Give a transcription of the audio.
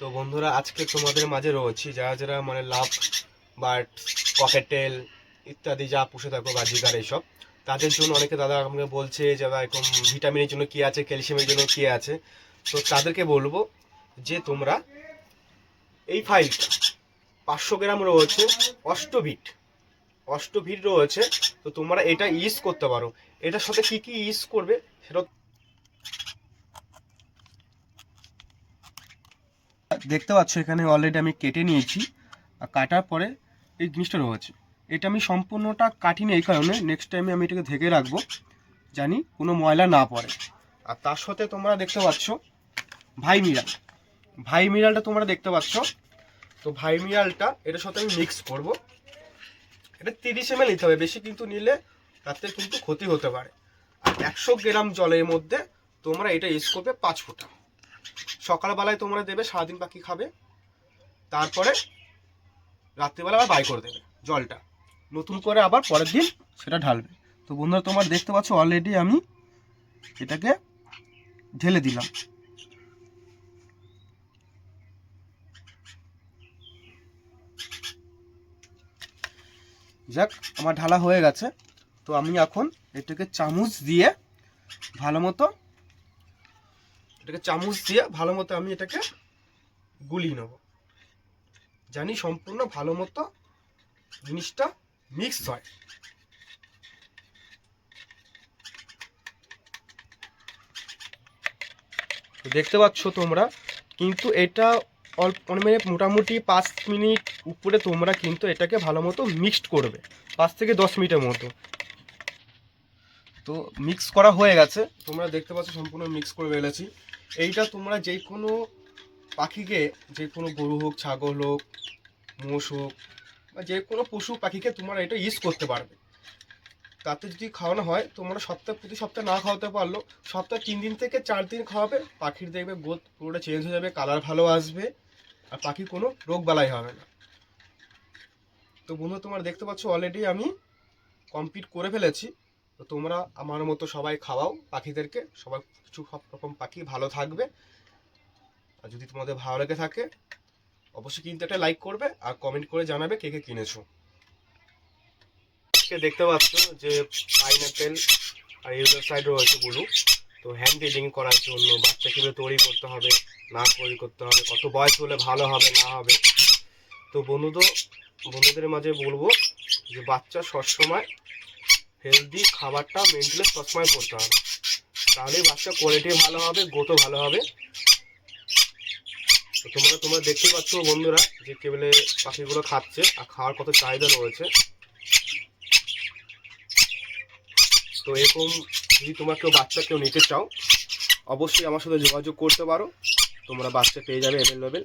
তো বন্ধুরা, আজকে তোমাদের মাঝে রয়েছি। যারা যারা মানে লাভ বাট পকেটেল ইত্যাদি যা পুষে থাকো বাজিকার এইসব, তাদের জন্য অনেকে দাদা আমাকে বলছে যে দাদা এরকম ভিটামিনের জন্য কী আছে, ক্যালসিয়ামের জন্য কী আছে? তো তাদেরকে বলব যে, তোমরা এই ফাইলটা, পাঁচশো গ্রাম রয়েছে অষ্টভিট অষ্টভিট রয়েছে, তো তোমরা এটা ইউজ করতে পারো। এটার সাথে কি কি ইউজ করবে সেটা দেখতে পাচ্ছ, এখানে অলরেডি আমি কেটে নিয়েছি। আর কাটার পরে এই জিনিসটা রয়েছে। এটা আমি সম্পূর্ণটা কাটিনি এই কারণে। নেক্সট টাইমে আমি এটাকে ঢেকে রাখব, জানি কোনো ময়লা না পড়ে। আর তার সাথে তোমরা দেখতে পাচ্ছ, ভাই মিরাল। ভাই মিরালটা তোমরা দেখতে পাচ্ছ। তো ভাই মিরালটা, এটার সাথে আমি মিক্স করব। এটা তিরিশ এম নিতে হবে, বেশি কিন্তু নিলে তাতে কিন্তু ক্ষতি হতে পারে। আর একশো গ্রাম জলের মধ্যে তোমরা এটা ইউজ করবে পাঁচ ফোঁটা। সকালবেলায় তোমরা দেবে, সারাদিন পাখি খাবে। তারপরে রাত্রিবেলা আবার বাই করে দেবে জলটা। নতুন করে আবার পরের দিন সেটা ঢালবে। তো বন্ধুরা, তোমার দেখতে পাচ্ছ অলরেডি আমি এটাকে ঢেলে দিলাম। যাক, আমার ঢালা হয়ে গেছে। তো আমি এখন এটাকে চামচ দিয়ে ভালো মতো এটাকে চামচ দিয়ে ভালো মতো আমি এটাকে গুলিয়ে নেব। জানি সম্পূর্ণ ভালো মতো জিনিসটা মিক্স হয়। দেখতে পাচ্ছ তোমরা, কিন্তু এটা অল্প মানে মোটামুটি পাঁচ মিনিট উপরে তোমরা কিন্তু এটাকে ভালো মতো মিক্সড করবে, পাঁচ থেকে দশ মিনিটের মতো। তো মিক্স করা হয়ে গেছে, তোমরা দেখতে পাচ্ছ সম্পূর্ণ মিক্স করে ফেলেছি। এইটা তোমরা যে কোনো পাখিকে যে কোনো গরু হোক, ছাগল হোক, মোষ হোক, বা যে কোনো পশু পাখিকে তোমরা এটা ইউজ করতে পারবে। তাতে যদি খাওয়ানো হয়, তোমরা সপ্তাহ, প্রতি সপ্তাহ না খাওয়াতে পারল সপ্তাহে তিন দিন থেকে চার দিন খাওয়াবে, পাখির দেখবে গোদ পুরোটা চেঞ্জ হয়ে যাবে কালার ভালো আসবে, আর পাখি কোনো রোগ বালাই হবে না। তো বন্ধু তোমরা দেখতে পাচ্ছ অলরেডি আমি কমপ্লিট করে ফেলেছি। তো তোমরা আমার মতো সবাই খাওয়াও পাখিদেরকে। সবাই কিছু সব রকম পাখি ভালো থাকবে। আর যদি তোমাদের ভালো লেগে থাকে, অবশ্যই কিন্তু একটা লাইক করবে আর কমেন্ট করে জানাবে কে কে কিনেছো। দেখতে পাচ্ছ যে পাইনাপেল আর ইউজার সাইড রয়েছে ব্লু তো হ্যান্ড ব্রিডিং করার জন্য বাচ্চা কীভাবে তৈরি করতে হবে না তৈরি করতে হবে, কত বয়স হলে ভালো হবে, না হবে। তো বন্ধুদের বন্ধুদের মাঝে বলব যে বাচ্চা সবসময় হেলদি খাবারটা মেনটেন সবসময় করতে হবে। তাহলে বাচ্চা কোয়ালিটি ভালো হবে গোতো ভালো হবে। তো তোমরা তোমরা দেখতে পাচ্ছ বন্ধুরা যে কেবলে পাখিগুলো খাচ্ছে আর খাওয়ার কত চাহিদা রয়েছে। তো এরকম যদি তোমরা কেউ বাচ্চা কেউ নিতে চাও, অবশ্যই আমার সাথে যোগাযোগ করতে পারো। তোমরা বাচ্চা পেয়ে যাবে অ্যাভেলেবেল